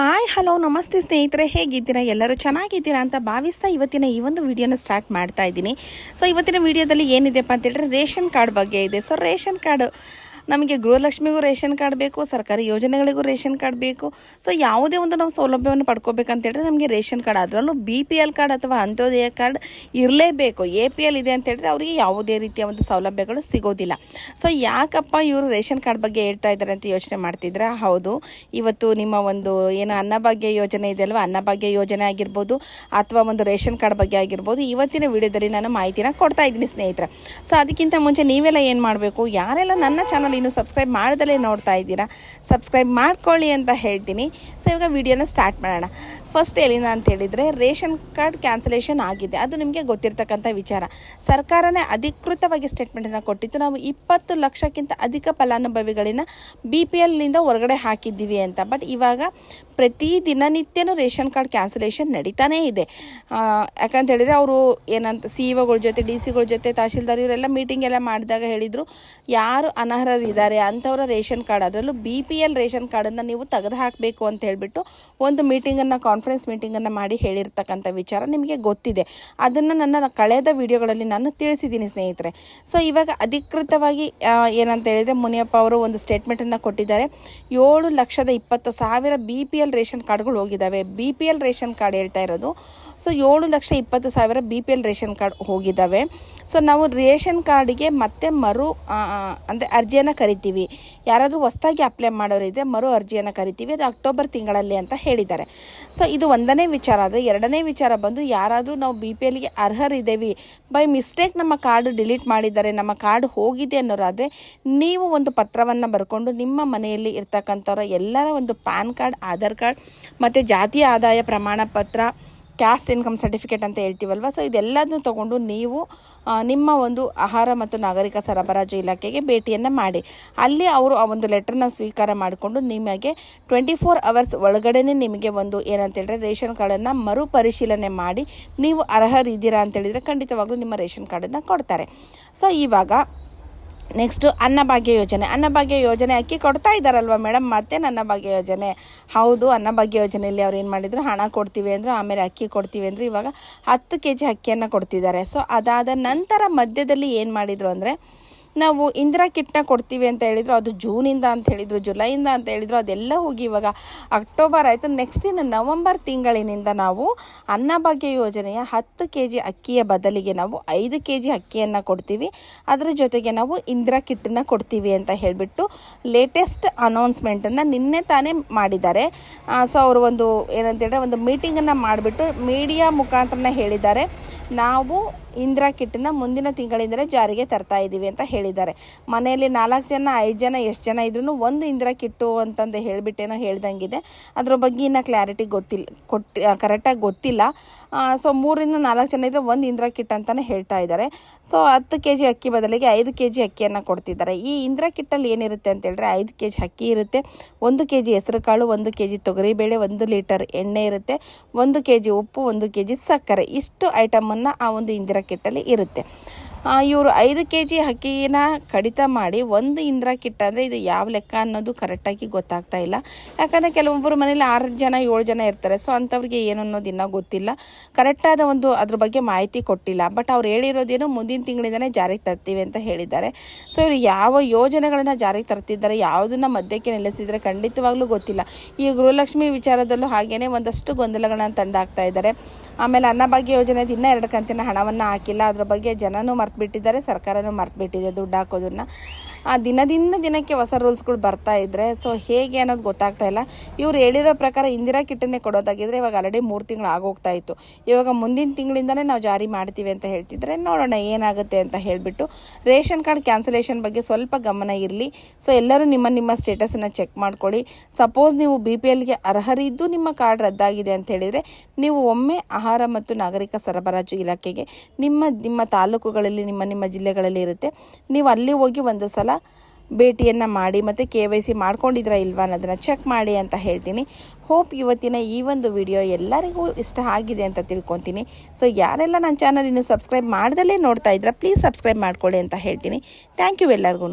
Hi hello ನಮಸ್ತೆ ಸ್ನೇಹಿತರೆ, ಹೇಗಿದ್ದೀರಾ? ಎಲ್ಲರೂ ಚೆನ್ನಾಗಿದ್ದೀರಾ ಅಂತ ಭಾವಿಸ್ತಾ ಇವತ್ತಿನ ಈ ಒಂದು ವಿಡಿಯೋನ ಸ್ಟಾರ್ಟ್ ಮಾಡ್ತಾ ಇದ್ದೀನಿ. ಸೊ ಇವತ್ತಿನ ವಿಡಿಯೋದಲ್ಲಿ ಏನಿದೆಪ್ಪ ಅಂತ ಹೇಳಿದ್ರೆ ರೇಷನ್ ಕಾರ್ಡ್ ಬಗ್ಗೆ ಇದೆ. ಸೊ ರೇಷನ್ ಕಾರ್ಡ್ ನಮಗೆ ಗೃಹಲಕ್ಷ್ಮಿಗೂ ರೇಷನ್ ಕಾರ್ಡ್ ಬೇಕು, ಸರ್ಕಾರಿ ಯೋಜನೆಗಳಿಗೂ ರೇಷನ್ ಕಾರ್ಡ್ ಬೇಕು. ಸೊ ಯಾವುದೇ ಒಂದು ನಾವು ಸೌಲಭ್ಯವನ್ನು ಪಡ್ಕೋಬೇಕಂತ ಹೇಳಿದ್ರೆ ನಮಗೆ ರೇಷನ್ ಕಾರ್ಡ್, ಅದರಲ್ಲೂ ಬಿ ಪಿ ಎಲ್ ಕಾರ್ಡ್ ಅಥವಾ ಅಂತ್ಯೋದಯ ಕಾರ್ಡ್ ಇರಲೇಬೇಕು. ಎ ಪಿ ಎಲ್ ಇದೆ ಅಂತ ಹೇಳಿದ್ರೆ ಅವರಿಗೆ ಯಾವುದೇ ರೀತಿಯ ಒಂದು ಸೌಲಭ್ಯಗಳು ಸಿಗೋದಿಲ್ಲ. ಸೊ ಯಾಕಪ್ಪ ಇವರು ರೇಷನ್ ಕಾರ್ಡ್ ಬಗ್ಗೆ ಹೇಳ್ತಾ ಇದ್ದಾರೆ ಅಂತ ಯೋಚನೆ ಮಾಡ್ತಿದ್ರೆ ಹೌದು. ಇವತ್ತು ನಿಮ್ಮ ಒಂದು ಏನು ಅನ್ನಭಾಗ್ಯ ಯೋಜನೆ ಇದೆ ಅಲ್ವಾ? ಅನ್ನಭಾಗ್ಯ ಯೋಜನೆ ಆಗಿರ್ಬೋದು ಅಥವಾ ಒಂದು ರೇಷನ್ ಕಾರ್ಡ್ ಬಗ್ಗೆ ಆಗಿರ್ಬೋದು ಇವತ್ತಿನ ವಿಡಿಯೋದಲ್ಲಿ ನಾನು ಮಾಹಿತಿನ ಕೊಡ್ತಾ ಇದ್ದೀನಿ ಸ್ನೇಹಿತರೆ. ಸೊ ಅದಕ್ಕಿಂತ ಮುಂಚೆ ನೀವೆಲ್ಲ ಏನು ಮಾಡಬೇಕು? ಯಾರೆಲ್ಲ ನನ್ನ ಚಾನಲ್ ಇನ್ನು ಸಬ್ಸ್ಕ್ರೈಬ್ ಮಾಡ್ದಲೇ ನೋಡ್ತಾ ಇದ್ದೀರಾ, ಸಬ್ಸ್ಕ್ರೈಬ್ ಮಾಡ್ಕೊಳ್ಳಿ ಅಂತ ಹೇಳ್ತೀನಿ. ಸೊ ಇವಾಗ ವಿಡಿಯೋನ ಸ್ಟಾರ್ಟ್ ಮಾಡೋಣ. ಫಸ್ಟ್ ಎಲ್ಲಿಂದ ಅಂತ ಹೇಳಿದರೆ, ರೇಷನ್ ಕಾರ್ಡ್ ಕ್ಯಾನ್ಸಲೇಷನ್ ಆಗಿದೆ. ಅದು ನಿಮಗೆ ಗೊತ್ತಿರ್ತಕ್ಕಂಥ ವಿಚಾರ. ಸರ್ಕಾರನೇ ಅಧಿಕೃತವಾಗಿ ಸ್ಟೇಟ್ಮೆಂಟನ್ನು ಕೊಟ್ಟಿತ್ತು. ನಾವು ಇಪ್ಪತ್ತು ಲಕ್ಷಕ್ಕಿಂತ ಅಧಿಕ ಫಲಾನುಭವಿಗಳನ್ನ ಬಿ ಪಿ ಎಲ್ನಿಂದ ಹೊರಗಡೆ ಹಾಕಿದ್ದೀವಿ ಅಂತ. ಬಟ್ ಇವಾಗ ಪ್ರತಿ ದಿನನಿತ್ಯನೂ ರೇಷನ್ ಕಾರ್ಡ್ ಕ್ಯಾನ್ಸಲೇಷನ್ ನಡೀತಾನೇ ಇದೆ. ಯಾಕಂತ ಹೇಳಿದರೆ ಅವರು ಏನಂತ ಸಿ ಇಒಗಳ ಜೊತೆ ಡಿ ಸಿಗಳ ಜೊತೆ, ತಹಶೀಲ್ದಾರ್ ಇವರೆಲ್ಲ ಮೀಟಿಂಗ್ ಎಲ್ಲ ಮಾಡಿದಾಗ ಹೇಳಿದರು, ಯಾರು ಅನರ್ಹರಿದ್ದಾರೆ ಅಂಥವರ ರೇಷನ್ ಕಾರ್ಡ್. ಅದರಲ್ಲೂ ಬಿ ಪಿ ಎಲ್ ರೇಷನ್ ಕಾರ್ಡನ್ನು ನೀವು ತೆಗೆದು ಹಾಕಬೇಕು ಅಂತ ಹೇಳಿಬಿಟ್ಟು ಒಂದು ಮೀಟಿಂಗನ್ನು ಕಾನ್ಫರೆನ್ಸ್ ಮೀಟಿಂಗನ್ನು ಮಾಡಿ ಹೇಳಿರ್ತಕ್ಕಂಥ ವಿಚಾರ ನಿಮಗೆ ಗೊತ್ತಿದೆ. ಅದನ್ನು ನನ್ನ ಕಳೆದ ವಿಡಿಯೋಗಳಲ್ಲಿ ನಾನು ತಿಳಿಸಿದ್ದೀನಿ ಸ್ನೇಹಿತರೆ. ಸೊ ಇವಾಗ ಅಧಿಕೃತವಾಗಿ ಏನಂತ ಹೇಳಿದರೆ ಮುನಿಯಪ್ಪ ಅವರು ಒಂದು ಸ್ಟೇಟ್ಮೆಂಟನ್ನು ಕೊಟ್ಟಿದ್ದಾರೆ. ಏಳು ಲಕ್ಷದ ಇಪ್ಪತ್ತು ಸಾವಿರ ಬಿ ಪಿ ಎಲ್ ರೇಷನ್ ಕಾರ್ಡ್ಗಳು ಹೋಗಿದ್ದಾವೆ. B P L ration card ಹೇಳ್ತಾ ಇರೋದು. ಸೊ ಏಳು ಲಕ್ಷ ಇಪ್ಪತ್ತು ಸಾವಿರ B P L ration card ಹೋಗಿದ್ದಾವೆ. So ನಾವು ರೇಷನ್ ಕಾರ್ಡಿಗೆ ಮತ್ತೆ ಮರು ಅಂದರೆ ಅರ್ಜಿಯನ್ನು ಕರಿತೀವಿ. ಯಾರಾದರೂ ಹೊಸ್ದಾಗಿ ಅಪ್ಲೈ ಮಾಡೋರಿದ್ರೆ ಮರು ಅರ್ಜಿಯನ್ನು ಕರಿತೀವಿ. ಅದು ಅಕ್ಟೋಬರ್ ತಿಂಗಳಲ್ಲಿ ಅಂತ ಹೇಳಿದ್ದಾರೆ. ಸೊ ಇದು ಒಂದನೇ ವಿಚಾರ. ಆದರೆ ಎರಡನೇ ವಿಚಾರ ಬಂದು ಯಾರಾದರೂ ನಾವು ಬಿ ಪಿ ಎಲ್ಗೆ ಅರ್ಹರಿದ್ದೇವೆ. ಬೈ ಮಿಸ್ಟೇಕ್ ನಮ್ಮ ಕಾರ್ಡ್ ಡಿಲೀಟ್ ಮಾಡಿದ್ದಾರೆ. ನಮ್ಮ ಕಾರ್ಡ್ ಹೋಗಿದೆ ಅನ್ನೋರಾದರೆ ನೀವು ಒಂದು ಪತ್ರವನ್ನು ಬರ್ಕೊಂಡು ನಿಮ್ಮ ಮನೆಯಲ್ಲಿ ಇರ್ತಕ್ಕಂಥವ್ರ ಎಲ್ಲರ ಒಂದು ಪ್ಯಾನ್ ಕಾರ್ಡ್ ಆಧಾರ್ ಕಾರ್ಡ್ ಮತ್ತು ಜಾತಿಯ ಆದಾಯ ಪ್ರಮಾಣ ಪತ್ರ ಕ್ಯಾಸ್ಟ್ ಇನ್ಕಮ್ ಸರ್ಟಿಫಿಕೇಟ್ ಅಂತ ಹೇಳ್ತೀವಲ್ವ? ಸೊ ಇದೆಲ್ಲದನ್ನು ತೊಗೊಂಡು ನೀವು ನಿಮ್ಮ ಒಂದು ಆಹಾರ ಮತ್ತು ನಾಗರಿಕ ಸರಬರಾಜು ಇಲಾಖೆಗೆ ಭೇಟಿಯನ್ನು ಮಾಡಿ. ಅಲ್ಲಿ ಅವರು ಆ ಒಂದು ಲೆಟರ್ನ ಸ್ವೀಕಾರ ಮಾಡಿಕೊಂಡು ನಿಮಗೆ ಟ್ವೆಂಟಿ ಫೋರ್ ಅವರ್ಸ್ ಒಳಗಡೆನೆ ನಿಮಗೆ ಒಂದು ಏನಂತ ಹೇಳಿದ್ರೆ ರೇಷನ್ ಕಾರ್ಡನ್ನು ಮರುಪರಿಶೀಲನೆ ಮಾಡಿ ನೀವು ಅರ್ಹರಿದ್ದೀರಾ ಅಂತ ಹೇಳಿದರೆ ಖಂಡಿತವಾಗ್ಲೂ ನಿಮ್ಮ ರೇಷನ್ ಕಾರ್ಡನ್ನು ಕೊಡ್ತಾರೆ. ಸೊ ಇವಾಗ ನೆಕ್ಸ್ಟು ಅನ್ನಭಾಗ್ಯ ಯೋಜನೆ. ಅನ್ನಭಾಗ್ಯ ಯೋಜನೆ ಅಕ್ಕಿ ಕೊಡ್ತಾ ಇದ್ದಾರಲ್ವ ಮೇಡಮ್? ಮತ್ತೆ ಅನ್ನಭಾಗ್ಯ ಯೋಜನೆ. ಹೌದು, ಅನ್ನಭಾಗ್ಯ ಯೋಜನೆಯಲ್ಲಿ ಅವ್ರು ಏನು ಮಾಡಿದ್ರು? ಹಣ ಕೊಡ್ತೀವಿ ಅಂದರು, ಆಮೇಲೆ ಅಕ್ಕಿ ಕೊಡ್ತೀವಿ ಅಂದರು. ಇವಾಗ ಹತ್ತು ಕೆ ಜಿ ಅಕ್ಕಿಯನ್ನು ಕೊಡ್ತಿದ್ದಾರೆ. ಸೊ ಅದಾದ ನಂತರ ಮಧ್ಯದಲ್ಲಿ ಏನು ಮಾಡಿದರು ಅಂದರೆ ನಾವು ಇಂದಿರಾ ಕಿಟ್ನ ಕೊಡ್ತೀವಿ ಅಂತ ಹೇಳಿದ್ರು, ಅದು ಜೂನಿಂದ ಅಂತ ಹೇಳಿದರು, ಜುಲೈಯಿಂದ ಅಂತ ಹೇಳಿದರು, ಅದೆಲ್ಲ ಹೋಗಿ ಇವಾಗ ಅಕ್ಟೋಬರ್ ಆಯಿತು. ನೆಕ್ಸ್ಟ್ ಇನ್ನು ನವಂಬರ್ ತಿಂಗಳಿನಿಂದ ನಾವು ಅನ್ನಭಾಗ್ಯ ಯೋಜನೆಯ ಹತ್ತು ಕೆ ಜಿ ಅಕ್ಕಿಯ ಬದಲಿಗೆ ನಾವು ಐದು ಕೆ ಜಿ ಅಕ್ಕಿಯನ್ನು ಕೊಡ್ತೀವಿ. ಅದರ ಜೊತೆಗೆ ನಾವು ಇಂದಿರಾ ಕಿಟ್ಟನ್ನು ಕೊಡ್ತೀವಿ ಅಂತ ಹೇಳಿಬಿಟ್ಟು ಲೇಟೆಸ್ಟ್ ಅನೌನ್ಸ್ಮೆಂಟನ್ನು ನಿನ್ನೆ ತಾನೇ ಮಾಡಿದ್ದಾರೆ. ಸೊ ಅವರು ಒಂದು ಏನಂತ ಹೇಳಿದ್ರೆ ಒಂದು ಮೀಟಿಂಗನ್ನು ಮಾಡಿಬಿಟ್ಟು ಮೀಡಿಯಾ ಮುಖಾಂತರನ ಹೇಳಿದ್ದಾರೆ. ನಾವು ಇಂದಿರಾ ಕಿಟ್ಟನ್ನ ಮುಂದಿನ ತಿಂಗಳಿಂದಲೇ ಜಾರಿಗೆ ತರ್ತಾ ಇದ್ದೀವಿ ಅಂತ ಹೇಳಿದ್ದಾರೆ. ಮನೆಯಲ್ಲಿ ನಾಲ್ಕು ಜನ, ಐದು ಜನ, ಎಷ್ಟು ಜನ ಇದ್ರೂ ಒಂದು ಇಂದಿರಾ ಕಿಟ್ಟು ಅಂತಂದು ಹೇಳಿಬಿಟ್ಟೇನೋ ಹೇಳ್ದಂಗಿದೆ. ಅದ್ರ ಬಗ್ಗೆ ಇನ್ನೂ ಕ್ಲಾರಿಟಿ ಗೊತ್ತಿಲ್ಲ ಕೊಟ್ಟು ಕರೆಕ್ಟಾಗಿ ಗೊತ್ತಿಲ್ಲ. ಸೊ ಮೂರಿಂದ ನಾಲ್ಕು ಜನ ಇದ್ದರೆ ಒಂದು ಇಂದಿರಾ ಕಿಟ್ ಅಂತಲೇ ಹೇಳ್ತಾ ಇದ್ದಾರೆ. ಸೊ ಹತ್ತು ಕೆ ಜಿ ಅಕ್ಕಿ ಬದಲಿಗೆ ಐದು ಕೆ ಜಿ ಅಕ್ಕಿಯನ್ನು ಕೊಡ್ತಿದ್ದಾರೆ. ಈ ಇಂದಿರಾ ಕಿಟ್ಟಲ್ಲಿ ಏನಿರುತ್ತೆ ಅಂತ ಹೇಳಿದ್ರೆ ಐದು ಕೆ ಜಿ ಅಕ್ಕಿ ಇರುತ್ತೆ, ಒಂದು ಕೆ ಜಿ ಹೆಸರು ಕಾಳು, ಒಂದು ಕೆ ಜಿ ತೊಗರಿಬೇಳೆ, ಒಂದು ಲೀಟರ್ ಎಣ್ಣೆ ಇರುತ್ತೆ, ಒಂದು ಕೆ ಜಿ ಉಪ್ಪು, ಒಂದು ಕೆ ಜಿ ಸಕ್ಕರೆ. ಇಷ್ಟು ಐಟಮನ್ನು ಆ ಒಂದು ಇಂದಿರಾ ಕಿಟ್ಟಲ್ಲಿ ಇರುತ್ತೆ. ಇವರು ಐದು ಕೆ ಜಿ ಅಕ್ಕಿನ ಕಡಿತ ಮಾಡಿ ಒಂದು ಇಂದ್ರ ಕಿಟ್ ಅಂದರೆ ಇದು ಯಾವ ಲೆಕ್ಕ ಅನ್ನೋದು ಕರೆಕ್ಟಾಗಿ ಗೊತ್ತಾಗ್ತಾ ಇಲ್ಲ. ಯಾಕಂದರೆ ಕೆಲವೊಬ್ಬರು ಮನೇಲಿ ಆರು ಜನ, ಏಳು ಜನ ಇರ್ತಾರೆ. ಸೊ ಅಂಥವ್ರಿಗೆ ಏನು ಅನ್ನೋದು ಇನ್ನೂ ಗೊತ್ತಿಲ್ಲ. ಕರೆಕ್ಟಾದ ಒಂದು ಅದ್ರ ಬಗ್ಗೆ ಮಾಹಿತಿ ಕೊಟ್ಟಿಲ್ಲ. ಬಟ್ ಅವ್ರು ಹೇಳಿರೋದೇನು ಮುಂದಿನ ತಿಂಗಳಿಂದನೇ ಜಾರಿಗೆ ತರ್ತೀವಿ ಅಂತ ಹೇಳಿದ್ದಾರೆ. ಸೊ ಇವರು ಯಾವ ಯೋಜನೆಗಳನ್ನು ಜಾರಿಗೆ ತರ್ತಿದ್ದಾರೆ, ಯಾವುದನ್ನು ಮಧ್ಯಕ್ಕೆ ನಿಲ್ಲಿಸಿದರೆ ಖಂಡಿತವಾಗ್ಲೂ ಗೊತ್ತಿಲ್ಲ. ಈ ಗೃಹಲಕ್ಷ್ಮಿ ವಿಚಾರದಲ್ಲೂ ಹಾಗೇನೇ ಒಂದಷ್ಟು ಗೊಂದಲಗಳನ್ನು ತಂದಾಗ್ತಾ ಇದ್ದಾರೆ. ಆಮೇಲೆ ಅನ್ನಭಾಗ್ಯ ಯೋಜನೆ ದಿನ ಎರಡು ಕಂತಿನ ಹಣವನ್ನು ಹಾಕಿಲ್ಲ. ಅದ್ರ ಬಗ್ಗೆ ಜನನೂ ಮರ್ತು ಬಿಟ್ಟಿದ್ದಾರೆ ಸರ್ಕಾರನೂ ಮರ್ತು ಬಿಟ್ಟಿದೆ ದುಡ್ಡು ಹಾಕೋದನ್ನ. ಆ ದಿನದಿಂದ ದಿನಕ್ಕೆ ಹೊಸ ರೂಲ್ಸ್ಗಳು ಬರ್ತಾ ಇದ್ರೆ ಸೊ ಹೇಗೆ ಅನ್ನೋದು ಗೊತ್ತಾಗ್ತಾ ಇಲ್ಲ. ಇವ್ರು ಹೇಳಿರೋ ಪ್ರಕಾರ ಇಂದಿರಾ ಕಿಟ್ಟನ್ನೇ ಕೊಡೋದಾಗಿದ್ರೆ ಇವಾಗ ಆಲ್ರೆಡಿ ಮೂರು ತಿಂಗಳು ಆಗೋಗ್ತಾ ಇತ್ತು. ಇವಾಗ ಮುಂದಿನ ತಿಂಗಳಿಂದನೇ ನಾವು ಜಾರಿ ಮಾಡ್ತೀವಿ ಅಂತ ಹೇಳ್ತಿದ್ರೆ, ನೋಡೋಣ ಏನಾಗುತ್ತೆ ಅಂತ ಹೇಳಿಬಿಟ್ಟು ರೇಷನ್ ಕಾರ್ಡ್ ಕ್ಯಾನ್ಸಲೇಷನ್ ಬಗ್ಗೆ ಸ್ವಲ್ಪ ಗಮನ ಇರಲಿ. ಸೊ ಎಲ್ಲರೂ ನಿಮ್ಮ ನಿಮ್ಮ ಸ್ಟೇಟಸನ್ನು ಚೆಕ್ ಮಾಡ್ಕೊಳ್ಳಿ. ಸಪೋಸ್ ನೀವು ಬಿ ಪಿ ಎಲ್ಗೆ ಅರ್ಹರಿದ್ದು ನಿಮ್ಮ ಕಾರ್ಡ್ ರದ್ದಾಗಿದೆ ಅಂತ ಹೇಳಿದರೆ, ನೀವು ಒಮ್ಮೆ ಆಹಾರ ಮತ್ತು ನಾಗರಿಕ ಸರಬರಾಜು ಇಲಾಖೆಗೆ ನಿಮ್ಮ ನಿಮ್ಮ ತಾಲೂಕುಗಳಲ್ಲಿ, ನಿಮ್ಮ ನಿಮ್ಮ ಜಿಲ್ಲೆಗಳಲ್ಲಿ ಇರುತ್ತೆ. ನೀವು ಅಲ್ಲಿ ಹೋಗಿ ಒಂದು ಸಲ ಭೇಟಿಯನ್ನು ಮಾಡಿ ಮತ್ತು ಕೆ ವೈ ಸಿ ಮಾಡ್ಕೊಂಡಿದ್ರಾ ಇಲ್ವಾ ಅನ್ನೋದನ್ನು ಚೆಕ್ ಮಾಡಿ ಅಂತ ಹೇಳ್ತೀನಿ. ಹೋಪ್ ಇವತ್ತಿನ ಈ ಒಂದು ವಿಡಿಯೋ ಎಲ್ಲರಿಗೂ ಇಷ್ಟ ಆಗಿದೆ ಅಂತ ತಿಳ್ಕೊತೀನಿ. ಸೊ ಯಾರೆಲ್ಲ ನನ್ನ ಚಾನಲ್ ಇನ್ನು ಸಬ್ಸ್ಕ್ರೈಬ್ ಮಾಡ್ದಲೇ ನೋಡ್ತಾ ಇದ್ದೀರಾ ಪ್ಲೀಸ್ ಸಬ್ಸ್ಕ್ರೈಬ್ ಮಾಡ್ಕೊಳ್ಳಿ ಅಂತ ಹೇಳ್ತೀನಿ. ಥ್ಯಾಂಕ್ ಯು ಎಲ್ಲರಿಗೂ